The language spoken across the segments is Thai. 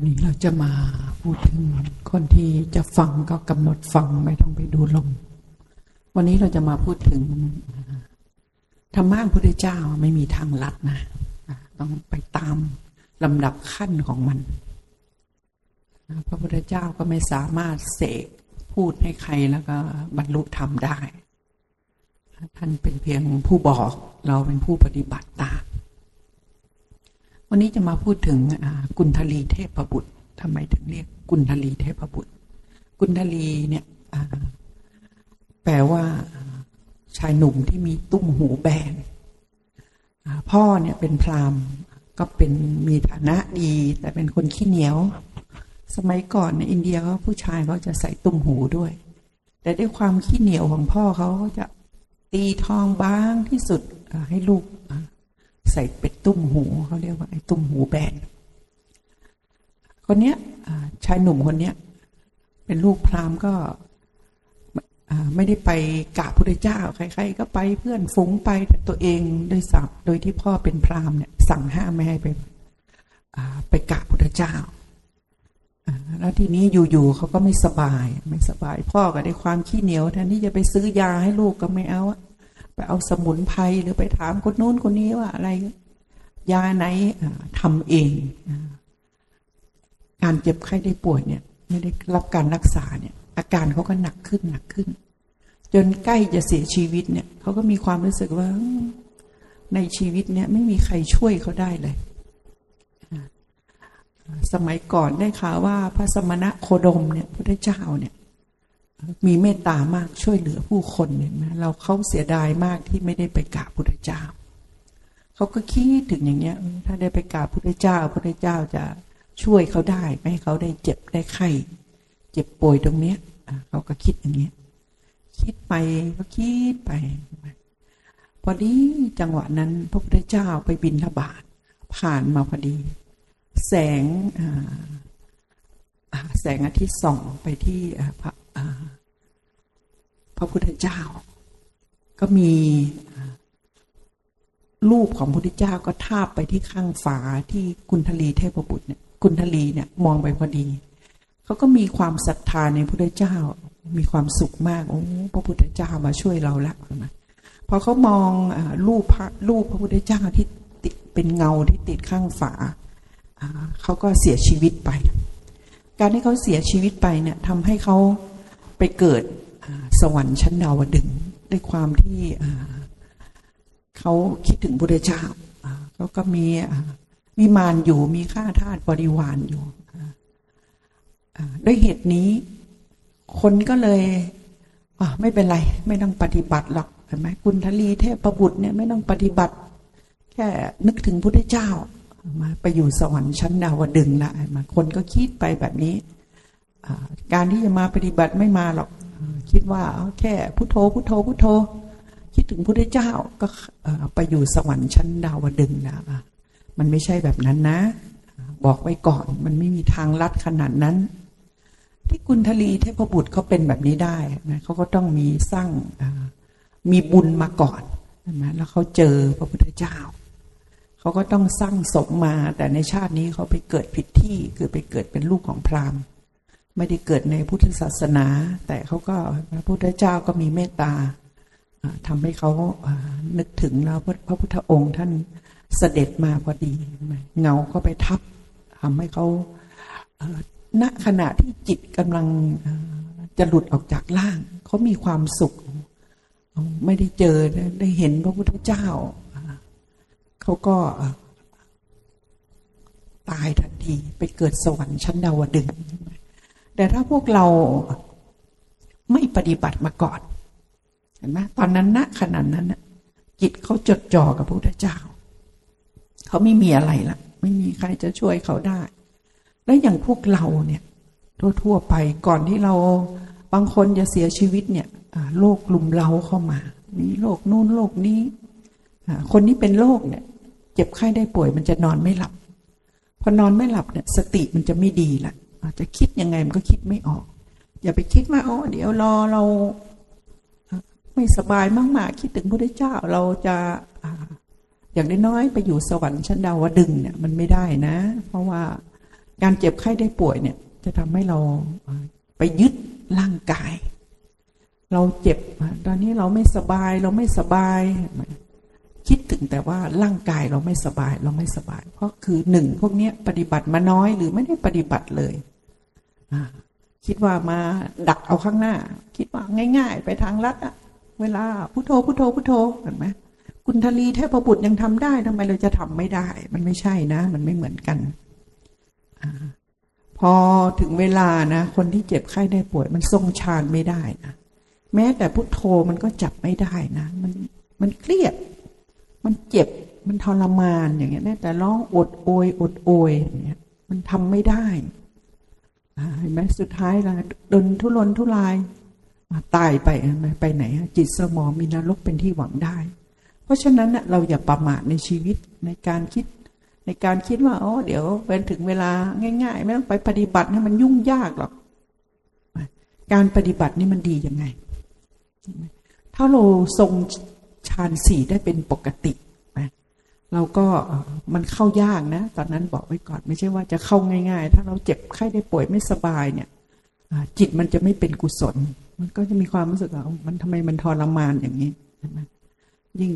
นนี้เราจะมาพูดถึงคนที่จะฟังก็กำหนดฟังไม่ต้องไปดูลม วันนี้เราจะมาพูดถึงธรรมะพระพุทธเจ้าไม่มีทางลัดนะต้องไปตามลำดับขั้นของมันพระพุทธเจ้าก็ไม่สามารถเสกพูดให้ใครแล้วก็บรรลุธรรมได้ ท่านเป็นเพียงผู้บอกเราเป็นผู้ปฏิบัติตาม วันนี้จะมาพูดถึงกุณฑลีเทพบุตรทำไมถึงเรียกกุณฑลีเทพบุตร กุณฑลีเนี่ยแปลว่าชายหนุ่มที่มีตุ้มหูแบนพ่อเนี่ยเป็นพราหมณ์ก็เป็นมีฐานะดี แต่เป็นคนขี้เหนียว สมัยก่อนในอินเดียเขาผู้ชายเขาจะใส่ตุ้มหูด้วย แต่ด้วยความขี้เหนียวของพ่อเขาเขาจะตีทองบางที่สุดให้ลูก ใส่เป็ดตุ้มหูเขาเรียกว่าไอ้ตุ้มหูแบน คนเนี้ยชายหนุ่มคนเนี้ยเป็นลูกพราหมณ์ก็ไม่ได้ไปกราบพระเจ้า ใครๆก็ไปเพื่อนฟุ้งไปแต่ตัวเองโดยสับโดยที่พ่อเป็นพราหมณ์เนี่ยสั่งห้ามไม่ให้ไปไปกราบพระเจ้าแล้วทีนี้อยู่ๆเขาก็ไม่สบายไม่สบาย พ่อก็ได้ความขี้เหนียวแทนที่จะไปซื้อยาให้ลูกก็ไม่เอา ไปเอาสมุนไพรหรือไปถามคนโน้นคนนี้ว่าอะไร ยาไหนทำเอง การเจ็บไข้ได้ป่วยเนี่ย ไม่ได้รับการรักษาเนี่ย อาการเขาก็หนักขึ้นหนักขึ้น จนใกล้จะเสียชีวิตเนี่ยเขาก็มีความรู้สึกว่า ในชีวิตเนี่ยไม่มีใครช่วยเขาได้เลยสมัยก่อนได้ข่าวว่าพระสมณะโคดมเนี่ยพระเจ้าเนี่ย มีเมตตามากช่วยเหลือผู้คนเห็นไหมเราเขาเสียดายมากที่ไม่ได้ไปกราบพุทธเจ้าเขาก็คิดถึงอย่างเงี้ย ถ้าได้ไปกราบพุทธเจ้าพุทธเจ้าจะช่วยเขาได้ไม่ให้เขาได้เจ็บได้ไข้เจ็บป่วยตรงเนี้ยเขาก็คิดอย่างเงี้ย คิดไปก็คิดไปพอดีจังหวะนั้นพระพุทธเจ้าไปบินทบาทผ่านมาพอดี แสงแสงอาทิตย์ส่องไปที่พระ ระพุทธเจ้า ก็มีรูปของพระพุทธเจ้าก็ทาบไปที่ข้างฝาที่กุณฑลีเทพบุตรเนี่ยกุณฑลีเนี่ยมองไปพอดีเขาก็มีความศรัทธาในพระพุทธเจ้า มีความสุขมากโอ้พระพุทธเจ้ามาช่วยเราละนะพอเขามองรูปพระรูปพระพุทธเจ้าที่ติดเป็นเงาที่ติดข้างฝาเขาก็เสียชีวิตไป การที่เขาเสียชีวิตไปเนี่ยทำให้เขาไปเกิด สวรรค์ชั้นดาวดึงด้วยความที่เขาคิดถึงบุตรเจ้าเขาก็มีมีมารอยู่มีข้าทาสบริวารอยู่ด้วยเหตุนี้ คนก็เลยไม่เป็นไร ไม่ต้องปฏิบัติหรอกเห็นไหมกุณฑลีเทพบุตรเนี่ยไม่ต้องปฏิบัติ แค่นึกถึงพุทธเจ้ามาไปอยู่สวรรค์ชั้นดาวดึงละมาคนก็คิดไปแบบนี้การที่จะมาปฏิบัติไม่มาหรอก คิดว่าแค่พุทโธพุทโธพุทโธ คิดถึงพระเจ้าก็ไปอยู่สวรรค์ชั้นดาวดึงแล้วมันไม่ใช่แบบนั้นนะ บอกไว้ก่อนมันไม่มีทางลัดขนาดนั้น ที่กุณฑลีเทพบุตรเขาเป็นแบบนี้ได้นะเขาก็ต้องมีสร้างมีบุญมาก่อนนะแล้วเขาเจอพระพุทธเจ้าเขาก็ต้องสร้างสมมา แต่ในชาตินี้เขาไปเกิดผิดที่คือไปเกิดเป็นลูกของพราหมณ์ ไม่ได้เกิดในพุทธศาสนา แต่เขาก็พระพุทธเจ้าก็มีเมตตาทำให้เขานึกถึงแล้วพระพุทธองค์ท่านเสด็จมาพอดี เงาก็ไปทับทำให้เขาณขณะที่จิตกำลังจะหลุดออกจากร่าง เขามีความสุข ไม่ได้เจอได้เห็นพระพุทธเจ้า เขาก็ตายทันทีไปเกิดสวรรค์ชั้นดาวดึง แต่ถ้าพวกเราไม่ปฏิบัติมาก่อนเห็นไหมตอนนั้นณขนาดนั้นจิตเขาจดจ่อกับพระพุทธเจ้า เขาไม่มีอะไรละไม่มีใครจะช่วยเขาได้ และอย่างพวกเราเนี่ย ทั่วๆไปก่อนที่เราบางคนจะเสียชีวิตเนี่ยโรคลุมเราเข้ามา มีโรคนู่นโรคนี้คนนี้เป็นโรคเนี่ย เจ็บไข้ได้ป่วยมันจะนอนไม่หลับ พอนอนไม่หลับเนี่ย สติมันจะไม่ดีละาจจะคิดยังไงมันก็คิดไม่ออก อย่าไปคิดว่าอ๋อเดี๋ยวรอเราไม่สบายมากๆคิดถึงพระเจ้าเราจะอย่างน้อยๆไปอยู่สวรรค์ชั้นดาวดึงเนี่ยมันไม่ได้นะ เพราะว่าการเจ็บไข้ได้ป่วยเนี่ย จะทำให้เราไปยึดร่างกาย เราเจ็บตอนนี้เราไม่สบายเราไม่สบาย คิดถึงแต่ว่าร่างกายเราไม่สบายเราไม่สบาย เพราะคือหนึ่งพวกนี้ปฏิบัติมาน้อยหรือไม่ได้ปฏิบัติเลย คิดว่ามาดักเอาข้างหน้า คิดว่าง่าย ๆ ไปทางลัดอะเวลาพุโทโธพุโทโธพุโทโธเห็นไหมคุณทลีเทพบุตรยังทำได้ทำไมเราจะทำไม่ได้ มันไม่ใช่นะ มันไม่เหมือนกันอพอถึงเวลานะ คนที่เจ็บไข้ได้ป่วย มันทรงฌานไม่ได้นะแม้แต่พุทโธมันก็จับไม่ได้นะมันมันเครียด มันเจ็บมันทรมานอย่างเงี้ยแม้แต่ร้องอดโอยอดโอยอย่างเงี้ยมันทำไม่ได้ เห็นไหมสุดท้ายละดนทุรนทุรายตายไปเห็นไหมไปไหน จิตสมองมีนรกเป็นที่หวังได้ เพราะฉะนั้นเราอย่าประมาทในชีวิตในการคิด ในการคิดว่าอ๋อเดี๋ยวเป็นถึงเวลาง่าย ๆ ไม่ต้องไปปฏิบัติให้มันยุ่งยากหรอก การปฏิบัตินี่มันดียังไง ถ้าเราทรงฌานสี่ได้เป็นปกติ เราก็มันเข้ายากนะ ตอนนั้นบอกไว้ก่อนไม่ใช่ว่าจะเข้าง่าย ๆ ถ้าเราเจ็บไข้ได้ป่วยไม่สบายเนี่ยจิตมันจะไม่เป็นกุศล มันก็จะมีความรู้สึกว่ามันทำไมมันทรมานอย่างนี้ใช่ไหมยิ่ง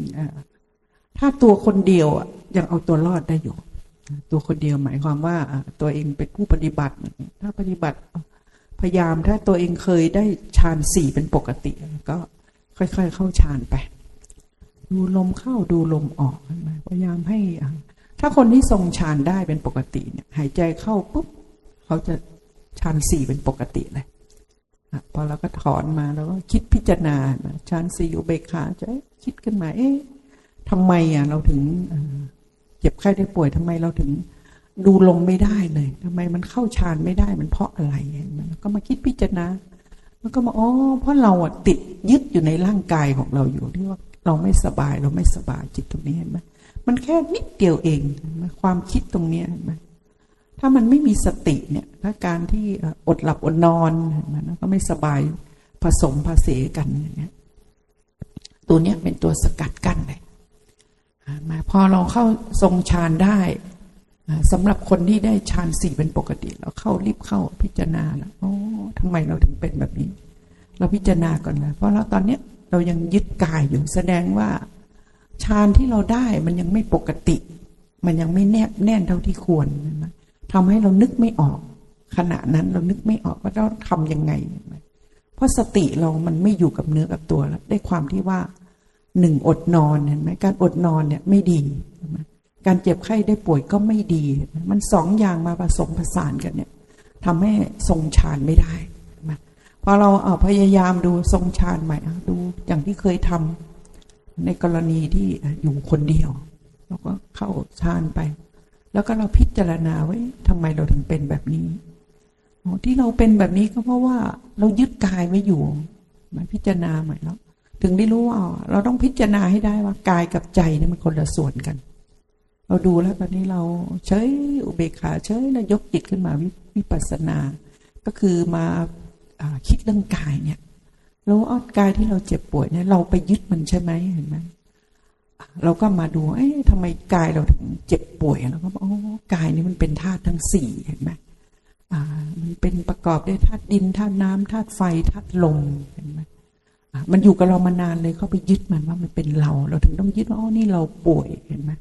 ถ้าตัวคนเดียวยังเอาตัวรอดได้อยู่ ตัวคนเดียวหมายความว่าตัวเองเป็นผู้ปฏิบัติ ถ้าปฏิบัติพยายามถ้าตัวเองเคยได้ฌานสี่เป็นปกติ ก็ค่อย ๆ เข้าฌานไป ดูลมเข้าดูลมออกพยายามให้ ถ้าคนที่ทรงฌานได้เป็นปกติเนี่ยหายใจเข้าปุ๊บเขาจะฌานสี่เป็นปกติเลยพอเราก็ถอนมาแล้วก็คิดพิจารณาฌานสี่อุเบกขาจะคิดขึ้นมา เอ๊ะทำไมอะเราถึงเจ็บไข้ได้ป่วยทำไมเราถึงดูลมไม่ได้เลยทำไมมันเข้าฌานไม่ได้มันเพราะอะไรมันก็มาคิดพิจารณาแล้วก็มาอ๋อเพราะเราอะติดยึดอยู่ในร่างกายของเราอยู่ที่ว่า เราไม่สบายเราไม่สบายจิตตรงนี้เห็นไหมมันแค่นิดเดียวเอง ความคิดตรงนี้เห็นไหมถ้ามันไม่มีสติเนี่ยถ้าการที่อดหลับอดนอนเห็นไหมก็ไม่สบายผสมผสานกันอย่างเงี้ยตัวเนี้ยเป็นตัวสกัดกั้นเลยมาพอเราเข้าทรงฌานได้อ่าสำหรับคนที่ได้ฌานสี่เป็นปกติ เราเข้ารีบเข้าพิจารณาแล้วโอ้ทำไมเราถึงเป็นแบบนี้ เราพิจารณาก่อนนะเพราะเราตอนเนี้ย เรายังยึดกายอยู่แสดงว่าฌานที่เราได้มันยังไม่ปกติ มันยังไม่แนบแน่นเท่าที่ควรนะทำให้เรานึกไม่ออก ขณะนั้นเรานึกไม่ออกว่าเราทำยังไง เพราะสติเรามันไม่อยู่กับเนื้อกับตัวแล้วได้ความที่ว่าหนึ่งอดนอนเห็นไหมการอดนอนเนี่ยไม่ดี การเจ็บไข้ได้ป่วยก็ไม่ดี มันสองอย่างมาผสมผสานกันเนี่ยทำให้ทรงฌานไม่ได้ พอเราเอาพยายามดูทรงฌานใหม่ดูอย่างที่เคยทำในกรณีที่อยู่คนเดียวเราก็เข้าฌานไป แล้วก็เราพิจารณาไว้ทำไมเราถึงเป็นแบบนี้ที่เราเป็นแบบนี้ก็เพราะว่าเรายึดกายไว้อยู่มาพิจารณาใหม่แล้วถึงได้รู้ว่าเราต้องพิจารณาให้ได้ว่ากายกับใจนี่มันคนละส่วนกัน เราดูแล้วตอนนี้เราเฉยอุเบกขาเฉยแล้วยกจิตขึ้นมาวิวปัสสนา ก็คือมา คิดเรื่องกายเนี่ยแล้วว่ากายที่เราเจ็บป่วยเนี่ย เราไปยึดมันใช่ไหมเห็นไหมเราก็มาดูเอ๊ะทำไมกายเราถึงเจ็บป่วยเราก็บอกอ๋อกายนี่มันเป็นธาตุทั้งสี่เห็นไหมอ่า มันเป็นประกอบด้วยธาตุดินธาตุน้ำธาตุไฟธาตุลมเห็นไหมมันอยู่กับเรามานานเลยเข้าไปยึดมันว่ามันเป็นเรา เราถึงต้องยึดว่าอ๋อนี่เราป่วยเห็นไหม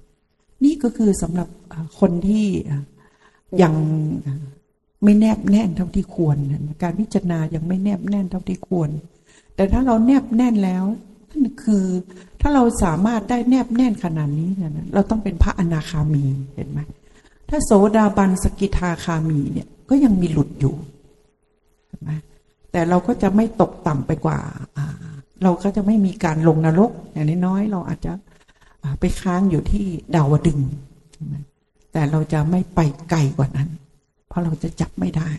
นี่ก็คือสำหรับคนที่ยัง ไม่แนบแน่นเท่าที่ควร การพิจารณายังไม่แนบแน่นเท่าที่ควร แต่ถ้าเราแนบแน่นแล้วนั่นคือ ถ้าเราสามารถได้แนบแน่นขนาดนี้นะเราต้องเป็นพระอนาคามีเห็นไหมถ้าโสดาบันสกิทาคามีเนี่ยก็ยังมีหลุดอยู่เห็นไหมแต่เราก็จะไม่ตกต่ำไปกว่า เราก็จะไม่มีการลงนรก อย่างน้อยๆเราอาจจะไปค้างอยู่ที่ดาวดึง แต่เราจะไม่ไปไกลกว่านั้น เพราะเราจะจับไม่ได้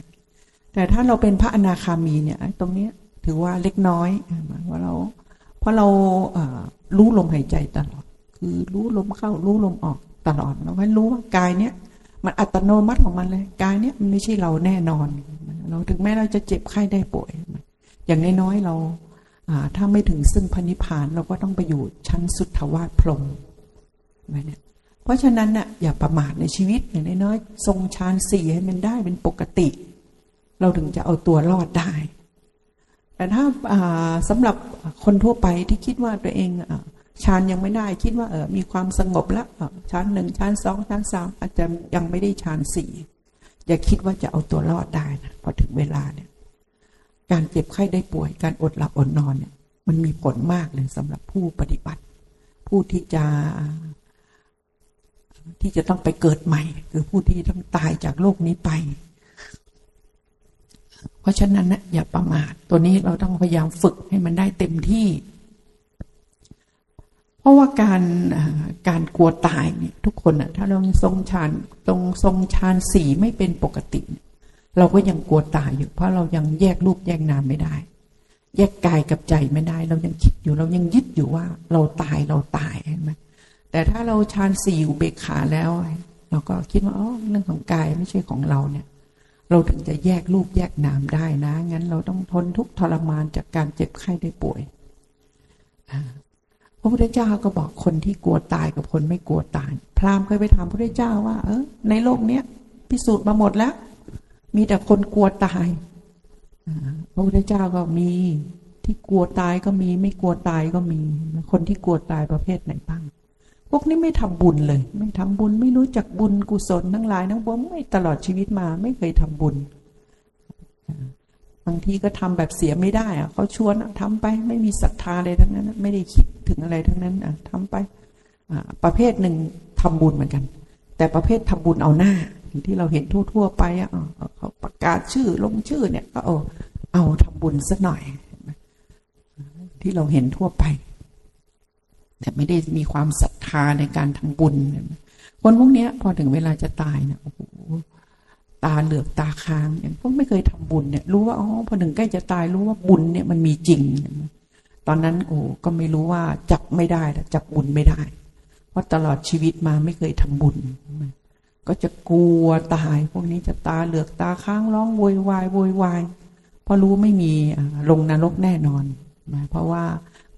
แต่ถ้าเราเป็นพระอนาคามีเนี่ยตรงเนี้ยถือว่าเล็กน้อยหมายว่าเราเพราะเราเอรู้ลมหายใจตลอด คือรู้ลมเข้ารู้ลมออกตลอดเราไม่รู้ว่ากายเนี้ยมันอัตโนมัติของมันเลยกายเนี้ยมันไม่ใช่เราแน่นอน เราถึงแม้เราจะเจ็บไข้ได้ป่วย อย่างน้อยๆเราอ่าถ้าไม่ถึงซึ่งพระนิพพานเราก็ต้องไปอยู่ชั้นสุทธวาสพรหมไว้เนี่ย เพราะฉะนั้นน่ะอย่าประมาทในชีวิตอย่างน้อยๆทรงฌานสี่ให้มันได้เป็นปกติ เราถึงจะเอาตัวรอดได้ แต่ถ้าสำหรับคนทั่วไปที่คิดว่าตัวเองฌานยังไม่ได้คิดว่าเออมีความสงบแล้วฌานหนึ่งฌานสองฌานสามอาจจะยังไม่ได้ฌานสี่อย่าคิดว่าจะเอาตัวรอดได้นะพอถึงเวลาเนี่ย การเจ็บไข้ได้ป่วย การอดหลับอดนอนเนี่ย มันมีผลมากเลยสำหรับผู้ปฏิบัติ ผู้ที่จะ ที่จะต้องไปเกิดใหม่ คือผู้ที่ต้องตายจากโลกนี้ไป เพราะฉะนั้นนะอย่าประมาทตัวนี้เราต้องพยายามฝึกให้มันได้เต็มที่ เพราะว่าการการกลัวตายเนี่ยทุกคนอะถ้าเราทรงฌานตรงทรงฌานสี่ไม่เป็นปกติ เราก็ยังกลัวตายอยู่เพราะเรายังแยกรูปแยกนามไม่ได้ แยกกายกับใจไม่ได้ เรายังคิดอยู่เรายังยึดอยู่ว่า เราตายเราตายเห็นไหม แต่ถ้าเราฌานสี่อุเบกขาแล้ว เราก็คิดว่าอ๋อเรื่องของกายไม่ใช่ของเราเนี่ย เราถึงจะแยกรูปแยกนามได้นะ งั้นเราต้องทนทุกทรมานจากการเจ็บไข้ได้ป่วยพระพุทธเจ้าก็บอกคนที่กลัวตายกับคนไม่กลัวตาย พราหมณ์เคยไปถามพระพุทธเจ้าว่า เออในโลกเนี้ยพิสูจน์มาหมดแล้ว มีแต่คนกลัวตายพระพุทธเจ้าก็มีที่กลัวตายก็มี ไม่กลัวตายก็มี คนที่กลัวตายประเภทไหนบ้าง พวกนี้ไม่ทำบุญเลย ไม่ทำบุญไม่รู้จักบุญกุศลทั้งหลายทั้งปวงไม่ตลอดชีวิตมาไม่เคยทำบุญบางทีก็ทำแบบเสียไม่ได้อะเขาชวนทำไปไม่มีศรัทธาเลยทั้งนั้น ไม่ได้คิดถึงอะไรทั้งนั้นอะทำไปประเภทหนึ่งทำบุญเหมือนกัน แต่ประเภททำบุญเอาหน้าที่เราเห็นทั่ว ๆ ไปอะเขาประกาศชื่อลงชื่อเนี่ยก็เอาเอาทำบุญสักหน่อย ที่เราเห็นทั่วไป แต่ไม่ได้มีความศรัท ธาในการทำบุญ คนพวกนี้พอถึงเวลาจะตายเนี่ยโอ้โหตาเหลือกตาค้างอย่างพวกไม่เคยทำบุญเนี่ย รู้ว่าอ๋อพอถึงใกล้จะตายรู้ว่าบุญเนี่ยมันมีจริง ตอนนั้นโอ้ก็ไม่รู้ว่าจับไม่ได้จับบุญไม่ได้ เพราะตลอดชีวิตมาไม่เคยทำบุญ ก็จะกลัวตาย พวกนี้จะตาเหลือกตาค้างร้องโวยวายโวยวายเพราะรู้ไม่มีลงนรกแน่นอน เพราะว่า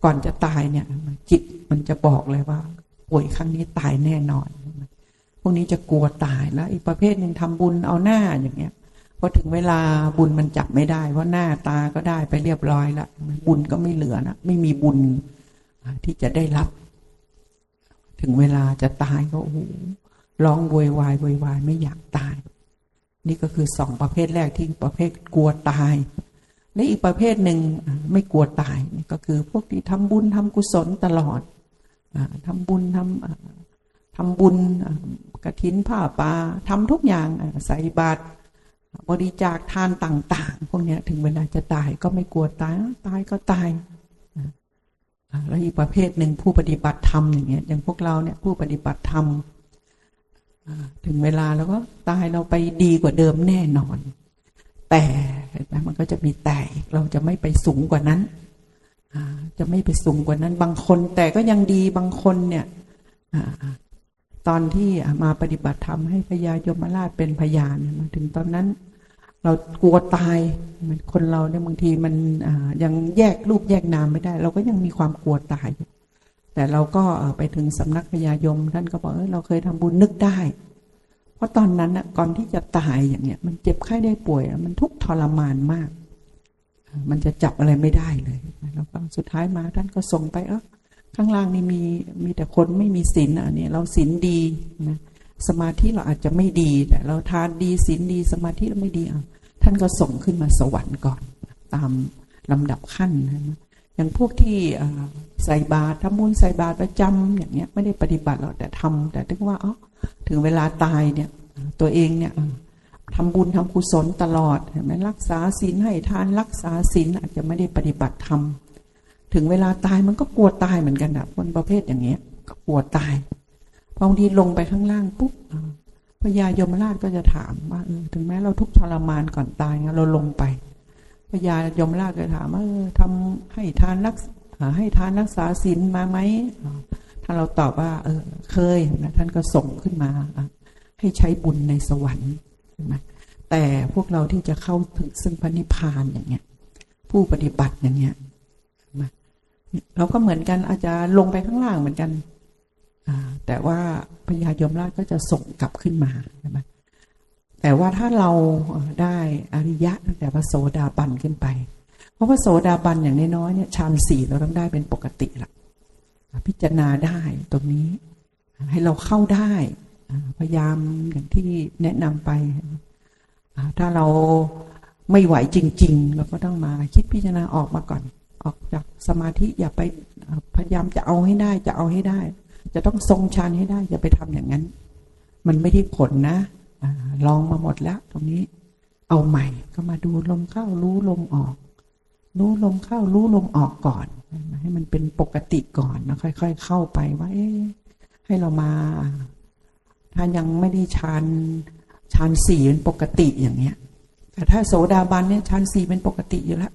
ก่อนจะตายเนี่ย จิตมันจะบอกเลยว่า ป่วยครั้งนี้ตายแน่นอน พวกนี้จะกลัวตายแล้ว อีกประเภทหนึ่งทำบุญเอาหน้าอย่างเงี้ยพอถึงเวลาบุญมันจับไม่ได้ เพราะหน้าตาก็ได้ไปเรียบร้อยละบุญก็ไม่เหลือนะไม่มีบุญที่จะได้รับ ถึงเวลาจะตายก็โอ้โหร้องโวยวายโวยวายไม่อยากตาย นี่ก็คือสองประเภทแรกที่ประเภทกลัวตายและอีกประเภทหนึ่งไม่กลัวตายนี่ก็คือพวกที่ทำบุญทำกุศลตลอด ทำบุญทำทำบุญกระถินผ้าป่าทำทุกอย่างใส่บาตรบริจาคทานต่าง ๆ พวกนี้ถึงเวลาจะตายก็ไม่กลัวตายตายก็ตายแล้วอีกประเภทหนึ่งผู้ปฏิบัติธรรมอย่างเงี้ยอย่างพวกเราเนี่ยผู้ปฏิบัติธรรมถึงเวลาแล้วก็ตายเราไปดีกว่าเดิมแน่นอน แต่มันก็จะมีแต่เราจะไม่ไปสูงกว่านั้น จะไม่ไปสูงกว่านั้น บางคนแต่ก็ยังดีบางคนเนี่ยตอนที่มาปฏิบัติธรรมให้พญายมราชเป็นพยานมาถึงตอนนั้น เรากลัวตายคนเราเนี่ยบางทีมันยังแยกรูปแยกนามไม่ได้ เราก็ยังมีความกลัวตายอยู่แต่เราก็ไปถึงสำนักพญายมท่านก็บอกเออเราเคยทำบุญนึกได้ เพราะตอนนั้นอะก่อนที่จะตายอย่างเนี้ยมันเจ็บไข้ได้ป่วย มันทุกทรมานมาก มันจะจับอะไรไม่ได้เลยแล้วก็สุดท้ายมาท่านก็ส่งไปเออข้างล่างนี่มีมีแต่คนไม่มีศีลอะนี่เราศีลดีนะสมาธิเราอาจจะไม่ดีแต่เราทานดีศีลดีสมาธิเราไม่ดีอะท่านก็ส่งขึ้นมาสวรรค์ก่อน ตามลำดับขั้นนะอย่างพวกที่ใส่บาตรทำบุญใส่บาตรประจำอย่างเงี้ยไม่ได้ปฏิบัติหรอกแต่ทำแต่ถึงว่าอ๋อถึงเวลาตายเนี่ยตัวเองเนี่ย ทำบุญทำกุศลตลอดเห็นไหมรักษาศีลให้ทานรักษาศีลอาจจะไม่ได้ปฏิบัติธรรมถึงเวลาตายมันก็กลัวตายเหมือนกันนะคนประเภทอย่างเงี้ย ก็กลัวตายบางทีลงไปข้างล่างปุ๊บพญายมราชก็จะถามว่าถึงแม้เราทุกทรมานก่อนตายเราลงไปพญายมราชก็ถามว่าทำให้ทานรักให้ทานรักษาศีลมาไหมถ้าเราตอบว่า เออ เคยนะท่านก็ส่งขึ้นมาให้ใช้บุญในสวรรค์ ใช่ไหมแต่พวกเราที่จะเข้าถึงซึ่งพระนิพพานอย่างเงี้ย ผู้ปฏิบัติอย่างเงี้ยเราก็เหมือนกันอาจจะลงไปข้างล่างเหมือนกันแต่ว่าพญายมราชก็จะส่งกลับขึ้นมาใช่ไหมแต่ว่าถ้าเราได้อริยะตั้งแต่พระโสดาบันขึ้นไป เพราะว่าโสดาบันอย่างน้อยๆเนี่ยฌานสี่เราต้องได้เป็นปกติละพิจารณาได้ตรงนี้ ให้เราเข้าได้ พยายามอย่างที่แนะนำไปถ้าเราไม่ไหวจริง ๆ เราก็ต้องมาคิดพิจารณาออกมาก่อน ออกจากสมาธิอย่าไปพยายามจะเอาให้ได้จะเอาให้ได้ จะต้องทรงฌานให้ได้ อย่าไปทำอย่างนั้น มันไม่ได้ผลนะอลองมาหมดแล้ว ตรงนี้ เอาใหม่ก็มาดูลมเข้ารู้ลมออก รู้ลมเข้ารู้ลมออกก่อน ให้มันเป็นปกติก่อนแล้วค่อย ๆ เข้าไปว่าให้เรามา ถ้ายังไม่ได้ฌานฌานสี่เป็นปกติอย่างเนี้ย แต่ถ้าโสดาบันเนี่ยฌานสี่เป็นปกติอยู่แล้ว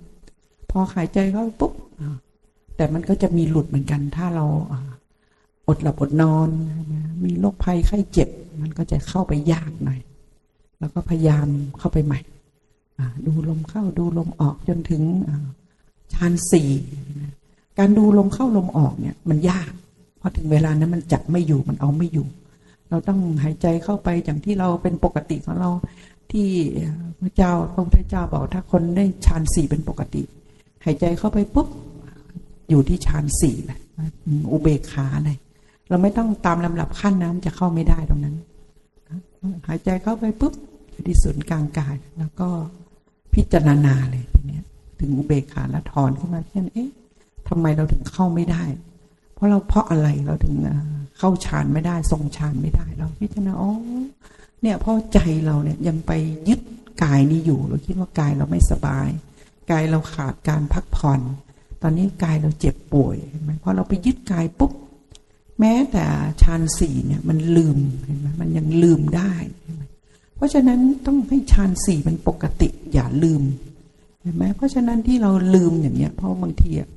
พอหายใจเข้าปุ๊บแต่มันก็จะมีหลุดเหมือนกัน ถ้าเราอดหลับอดนอน มีโรคภัยไข้เจ็บ มันก็จะเข้าไปยากหน่อย แล้วก็พยายามเข้าไปใหม่ดูลมเข้าดูลมออกจนถึงอ่าฌานสี่การดูลมเข้าลมออกเนี่ย มันยากพราะถึงเวลานั้นมันจับไม่อยู่มันเอาไม่อยู่ เราต้องหายใจเข้าไปอย่างที่เราเป็นปกติของเราที่พระเจ้าพระพุทธเจ้าบอกถ้าคนได้ฌานสี่เป็นปกติ หายใจเข้าไปปุ๊บอยู่ที่ฌานสี่เลยอุเบกขาเลยเราไม่ต้องตามลำดับขั้นนะมันจะเข้าไม่ได้ตรงนั้น หายใจเข้าไปปุ๊บอยู่ที่ศูนย์กลางกายแล้วก็พิจารณาเลยทีเนี้ยถึงอุเบกขาแล้วถอนขึ้นมาเช่นเอ๊ะทำไมเราถึงเข้าไม่ได้ เพราะเราเพราะอะไรเราถึงเข้าฌานไม่ได้ทรงฌานไม่ได้เราพิจารณาอ๋อเนี่ยเพราะใจเราเนี่ยยังไปยึดกายนี้อยู่ เราคิดว่ากายเราไม่สบาย กายเราขาดการพักผ่อน ตอนนี้กายเราเจ็บป่วยเห็นไหมพอเราไปยึดกายปุ๊บแม้แต่ฌานสี่เนี่ยมันลืมเห็นไหมมันยังลืมได้เห็นไหมเพราะฉะนั้นต้องให้ฌานสี่เป็นปกติอย่าลืมเห็นไหมเพราะฉะนั้นที่เราลืมอย่างเนี้ยเพราะบางทีอะ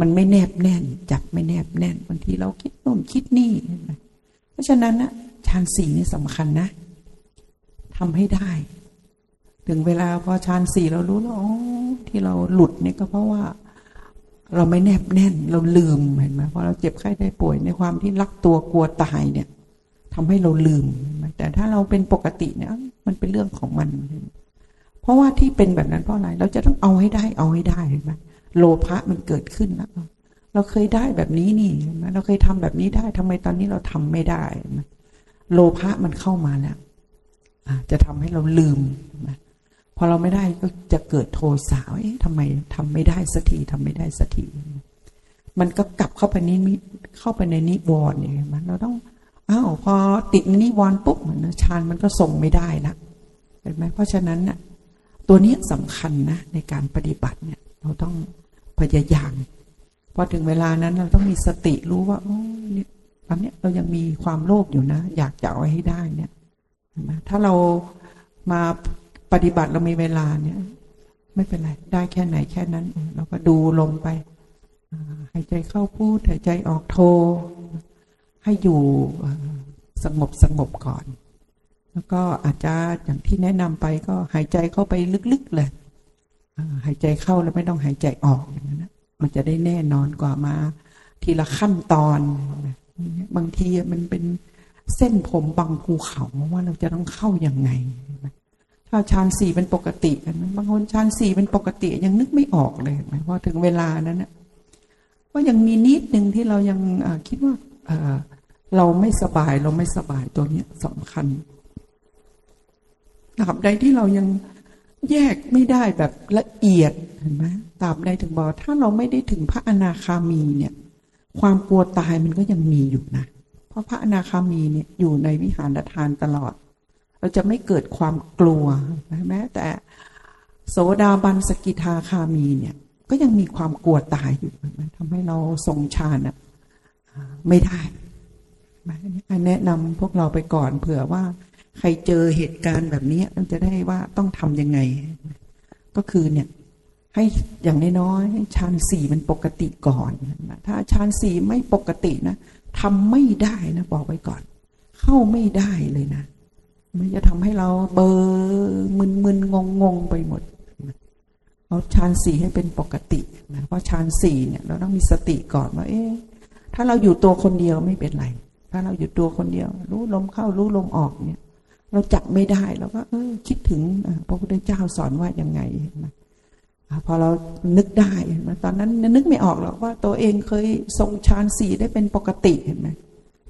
มันไม่แนบแน่น จับไม่แนบแน่นบางทีเราคิดโน่นคิดนี่เห็นไหมเพราะฉะนั้นนะฌานสี่นี่สำคัญนะทำให้ได้ ถึงเวลาพอฌานสี่เรารู้แล้วอ๋อที่เราหลุดเนี่ยก็เพราะว่าเราไม่แนบแน่น เราลืมเห็นไหมพอเราเจ็บไข้ได้ป่วยในความที่รักตัวกลัวตายเนี่ยทำให้เราลืมเห็นไหมแต่ถ้าเราเป็นปกติเนี่ย มันเป็นเรื่องของมัน เพราะว่าที่เป็นแบบนั้นเพราะอะไร เราจะต้องเอาให้ได้ เอาให้ได้เห็นไหม โลภะมันเกิดขึ้นแล้วเราเคยได้แบบนี้นี่เห็นไหมเราเคยทำแบบนี้ได้ทำไมตอนนี้เราทำไม่ได้ โลภะมันเข้ามาแล้วจะทำให้เราลืมพอเราไม่ได้ก็จะเกิดโทสะเอ๊ะทำไมทำไม่ได้สักทีทำไม่ได้สักทีมันก็กลับเข้าไปนิมิเข้าไปในนิวรณ์อย่างเงี้ยมันเราต้องอ้าวพอติดนิวรณ์ปุ๊บเหมือนฌานมันก็ส่งไม่ได้ละเห็นไหมเพราะฉะนั้นน่ะตัวนี้สำคัญนะในการปฏิบัติเนี่ย เราต้องพยายามพอถึงเวลานั้นเราต้องมีสติรู้ว่าอ๋อเนี่ยตอนนี้เรายังมีความโลภอยู่นะ อยากจะเอาให้ได้เนี่ยเห็นไหมถ้าเรามาปฏิบัติเรามีเวลาเนี่ย ไม่เป็นไร ได้แค่ไหนแค่นั้น เราก็ดูลมไปหายใจเข้าพูดหายใจออกโท ให้อยู่สงบสงบก่อน แล้วก็อาจจะอย่างที่แนะนำไปก็หายใจเข้าไปลึกๆเลย หายใจเข้าแล้วไม่ต้องหายใจออกอย่างนั้นมันจะได้แน่นอนกว่ามา ทีละขั้นตอนบางทีมันเป็นเส้นผมบังภูเขาว่าเราจะต้องเข้ายังไงถ้าฌานสี่เป็นปกติกันบางคนฌานสี่เป็นปกติยังนึกไม่ออกเลยเห็นไหมพอถึงเวลานั้นนะก็ยังมีนิดหนึ่งที่เรายังคิดว่าเราไม่สบายเราไม่สบายตัวนี้สำคัญตราบใดที่เรายัง แยกไม่ได้แบบละเอียดเห็นไหมตาบใดถึงบอกถ้าเราไม่ได้ถึงพระอนาคามีเนี่ย ความกลัวตายมันก็ยังมีอยู่นะ เพราะพระอนาคามีเนี่ยอยู่ในวิหารทานตลอด เราจะไม่เกิดความกลัวแม้แต่โสดาบันสกิทาคามีเนี่ย ก็ยังมีความกลัวตายอยู่ทำให้เราทรงฌานอะไม่ได้แนะนำพวกเราไปก่อนเผื่อว่า ใครเจอเหตุการณ์แบบนี้มันจะได้ว่าต้องทำยังไง ก็คือเนี่ย ให้อย่างน้อยๆให้ฌานสี่มันปกติก่อนนะถ้าฌานสี่ไม่ปกตินะทำไม่ได้นะบอกไว้ก่อน เข้าไม่ได้เลยนะมันจะทำให้เราเบอร์มึนมึนงงงงไปหมดเอาฌานสี่ให้เป็นปกตินะเพราะฌานสี่เนี่ย เราต้องมีสติก่อนว่าเอ๊ะถ้าเราอยู่ตัวคนเดียวไม่เป็นไร ถ้าเราอยู่ตัวคนเดียว รู้ลมเข้ารู้ลมออกเนี่ย เราจับไม่ได้เราก็เออคิดถึงพระพุทธเจ้าสอนว่ายังไงเห็นไหมพอเรานึกได้เห็นไหมตอนนั้นนึกไม่ออกหรอกว่าตัวเองเคยทรงฌานสี่ได้เป็นปกติเห็นไหม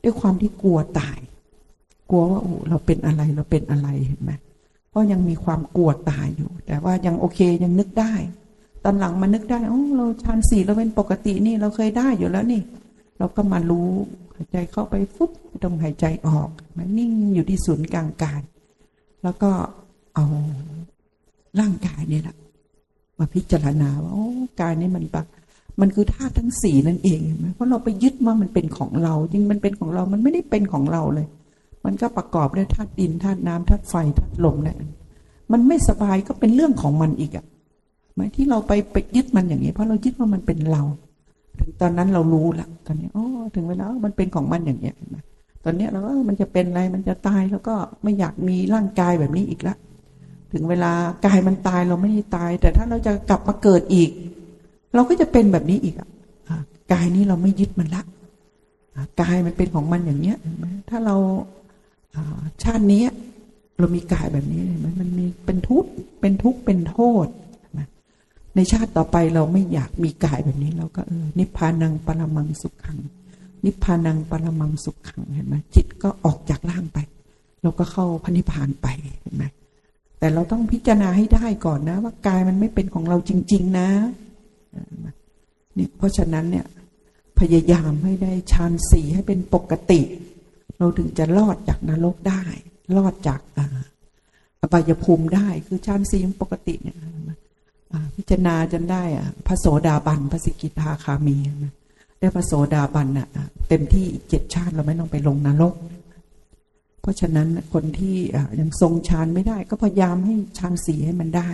ด้วยความที่กลัวตาย กลัวว่าโอ้เราเป็นอะไรเราเป็นอะไรเห็นไหมเพราะยังมีความกลัวตายอยู่ แต่ว่ายังโอเคยังนึกได้ ตอนหลังมานึกได้โอ้เราฌานสี่เราเป็นปกตินี่เราเคยได้อยู่แล้วนี่ เราก็มารู้หายใจเข้าไปฟุบไม่ต้องหายใจออกมันนิ่งอยู่ที่ศูนย์กลางกายแล้วก็เอาร่างกายเนี่ยแหละมาพิจารณาว่าโอ้กายนี่มันปะมันคือธาตุทั้งสี่นั่นเองเห็นไหมเพราะเราไปยึดว่ามันเป็นของเรา จริงมันเป็นของเรา มันไม่ได้เป็นของเราเลย มันก็ประกอบด้วยธาตุดินธาตุน้ำธาตุไฟธาตุลมเนี่ยมันไม่สบายก็เป็นเรื่องของมันอีกอะหมายที่เราไปไปยึดมันอย่างนี้ เพราะเรายึดว่ามันเป็นเรา ตอนนั้นเรารู้ละตอนนี้อ๋อถึงเวลามันเป็นของมันอย่างเงี้ยเห็นไหมตอนเนี้ยเราก็มันจะเป็นอะไรมันจะตายแล้วก็ไม่อยากมีร่างกายแบบนี้อีกละ ถึงเวลากายมันตายเราไม่ได้ตาย แต่ถ้าเราจะกลับมาเกิดอีก เราก็จะเป็นแบบนี้อีกอะอะกายนี้เราไม่ยึดมันละกายมันเป็นของมันอย่างเนี้ยเห็นไหมถ้าเราชาตินี้เรามีกายแบบนี้เห็นไหมมันมีเป็นทุกข์เป็นทุกข์เป็นโทษ ในชาติต่อไปเราไม่อยากมีกายแบบนี้ เราก็เออนิพพานังปรมังสุขขัง นิพพานังปรมังสุขขังเห็นไหมจิตก็ออกจากร่างไป เราก็เข้าพระนิพานไปเห็นไหมแต่เราต้องพิจารณาให้ได้ก่อนนะ ว่ากายมันไม่เป็นของเราจริง ๆ นะเนี่ยเพราะฉะนั้นเนี่ยพยายามให้ได้ฌานสี่ให้เป็นปกติ เราถึงจะรอดจากนรกได้ รอดจากอบายภูมิได้คือฌานสี่ปกติเนี่ย พิจารณาจนได้อะพระโสดาบันพระสิกิทาคามีได้พระโสดาบันอะเต็มที่เจ็ดชาติเราไม่ต้องไปลงนรก เพราะฉะนั้นคนที่ยังทรงฌานไม่ได้ ก็พยายามให้ฌานสีให้มันได้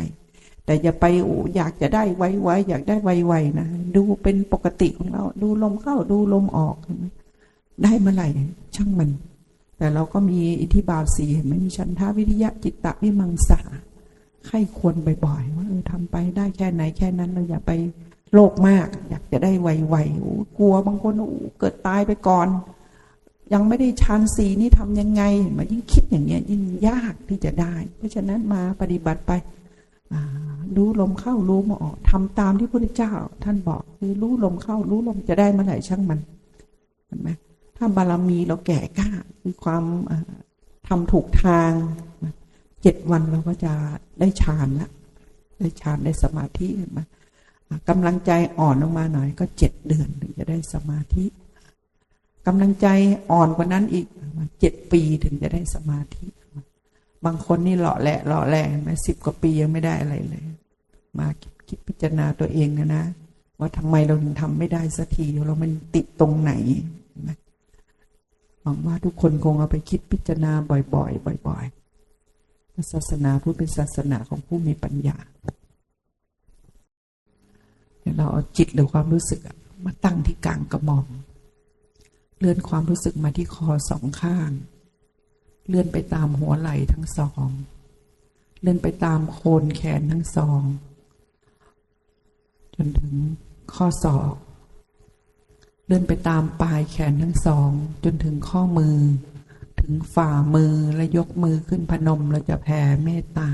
แต่อย่าไปออยากจะได้ไวๆอยากได้ไวๆนะดูเป็นปกติของเราดูลมเข้าดูลมออก ได้เมื่อไหร่ช่างมัน แต่เราก็มีอิทธิบาทสีเห็นไหมมีชันทาวิริยะจิตตะวิมังสา ใครควรบ่อยๆว่าเออทำไปได้แค่ไหนแค่นั้นเราอย่าไปโลภมาก อยากจะได้ไวๆกลัวบางคนเกิดตายไปก่อน ยังไม่ได้ฌานสีนี่ทำยังไงมายิ่งคิดอย่างเงี้ยยิ่งยากที่จะได้ เพราะฉะนั้นมาปฏิบัติไปรู้ลมเข้ารู้ลมออกทำตามที่พระพุทธเจ้า ท่านบอกคือรู้ลมเข้ารู้ลมจะได้เมื่อไหร่ช่างมันเห็นไหมถ้าบารมีเราแก่กล้าคือความทำถูกทาง เจ็ดวันเราก็จะได้ฌานละได้ฌานได้สมาธิมากำลังใจอ่อนลงมาหน่อยก็เจ็ดเดือนถึงจะได้สมาธิกำลังใจอ่อนกว่านั้นอีกเจ็ดปีถึงจะได้สมาธิ บางคนนี่หล่อแหละหล่อแหละมาสิบกว่าปียังไม่ได้อะไรเลย มาคิดคดพิจารณาตัวเองนะนะว่าทำไมเราถึงทำไม่ได้สักทีเรามันติดตรงไหนหวังว่าทุกคนคงเอาไปคิดพิจารณาบ่อย ๆ บ่อย ๆ ศาสนาพูดเป็นศาสนาของผู้มีปัญญาเดี๋ยวเราเอาจิตหรือความรู้สึกมาตั้งที่กลางกระหม่อม เลื่อนความรู้สึกมาที่คอสองข้าง เลื่อนไปตามหัวไหล่ทั้งสอง เลื่อนไปตามโคนแขนทั้งสอง จนถึงข้อศอก เลื่อนไปตามปลายแขนทั้งสอง จนถึงข้อมือ ถึงฝ่ามือและยกมือขึ้นพนมเราจะแผ่เมตตา